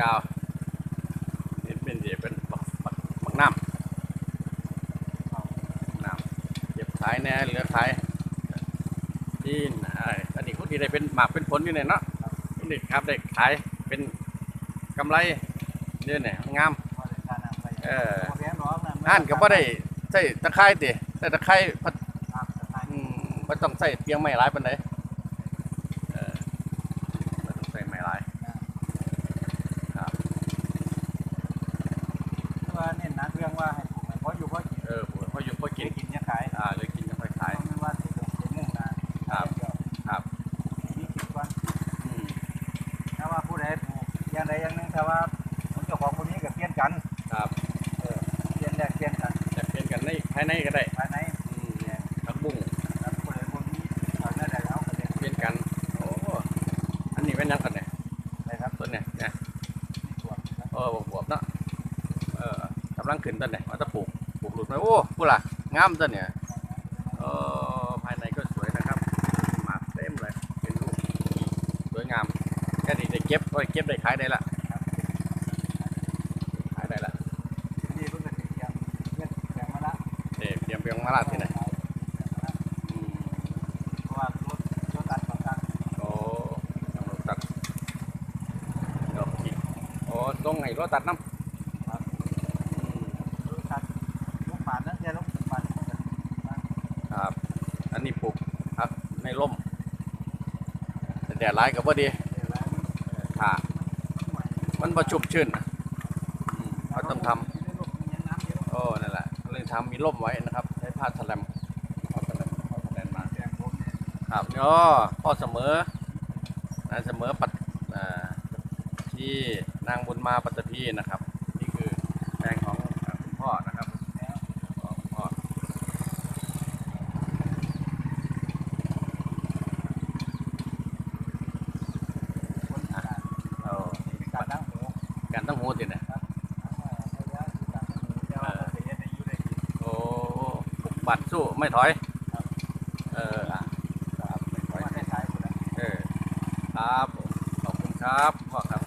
กาวนี่เป็นเดี๋ยวเป็นบักบักบักน้ำน้ำเก็บขายแน่เหลือขายที่ไหนอันนี้เขาดีได้เป็นหมากเป็นผลอยู่เนี่ยเนาะนี่ครับได้ขายเป็นกำไรเนี่ยเนี่ยงามเอออ่านก็บ่ได้ใส่ตะไคร้ติใส่ตะไคร้พัดอืมบ่ต้องใส่เปียงไม้หลายปานใดเออบ่ต้องใส่ไม้หลายครับ ว่าเน้นหนักเรื่อง ว่าให้ปลูกให้พออยู่พอกินเออผมพออยู่พอกิกินนกินเนี่ยขายอ่าเลยกินยังค่อยขายไม่ว่าสิเป็นเป็นมุ่งนะครับครับมีคิดว่าอืมถ้าว่าผู้ใดปลูกอย่างใดอย่างหนึ่งถ้าว่าคนเจ้าของคนนี้ก็เปลี่ยนกันครับเออเปลี่ยนแลกเปลี่ยนกันจะเปลี่ยนกันในภายในก็ได้ภายในอืมผักบุ้งแล้วผู้ใดคนนี้ถอยหน้าใดแล้วก็เลยเปลี่ยนกันโอ้อันนี้เป็นหยังกันเนี่ย นะครับ ต้นเนี่ยเนี่ย ส่วนนะครับ เออบวบๆเนาะเออกำลังขึ้นต้นเนี่ยว่าจะปลูกปลูกหลุดไหมโอ้พูดล่ะงามต้นเนี่ยเออภายในก็สวยนะครับหมากเต็มเลยเป็นลูกสวยงามแค่นี้ได้เก็บโอ้ยเก็บได้ขายได้ละขายได้ละนี่เพิ่งจะเตรียมเรื่องแข่งมาละเด็เตรียมเปียงมาลาดที่ไหนอืมเพราะว่ารถรถตัดต่างโอ้ตำรวจตัดดอกจิกโอ้ต้องให้รถตัดน้ำอืม ๆรถตัดลูกปาดนั่นแค่ลูกปาด ครับ อันนี้ปลูกครับในร่มแต่แดดร้ายกับว่าดีถ้ามันประชุบชื้นอืมเขาต้องทำโอ้นั่นแหละก็เลยทำมีร่มไว้นะครับใช้ผ้าแสลมผ้าแสลมผ้าแสลมมาครับอ๋อพ่อเสมอนายเสมอปัดอ่าที่นางบุญมาปัตตพีนะครับ นี่คือแปลงของอ่าคุณพ่อนะครับของพ่อ เออ การตั้งหู การตั้งหูติเนี่ยโอ้ปลุกบัตรสู้ไม่ถอย เอออะครับไม่ถอยเออครับผมขอบคุณครับพ่อครับ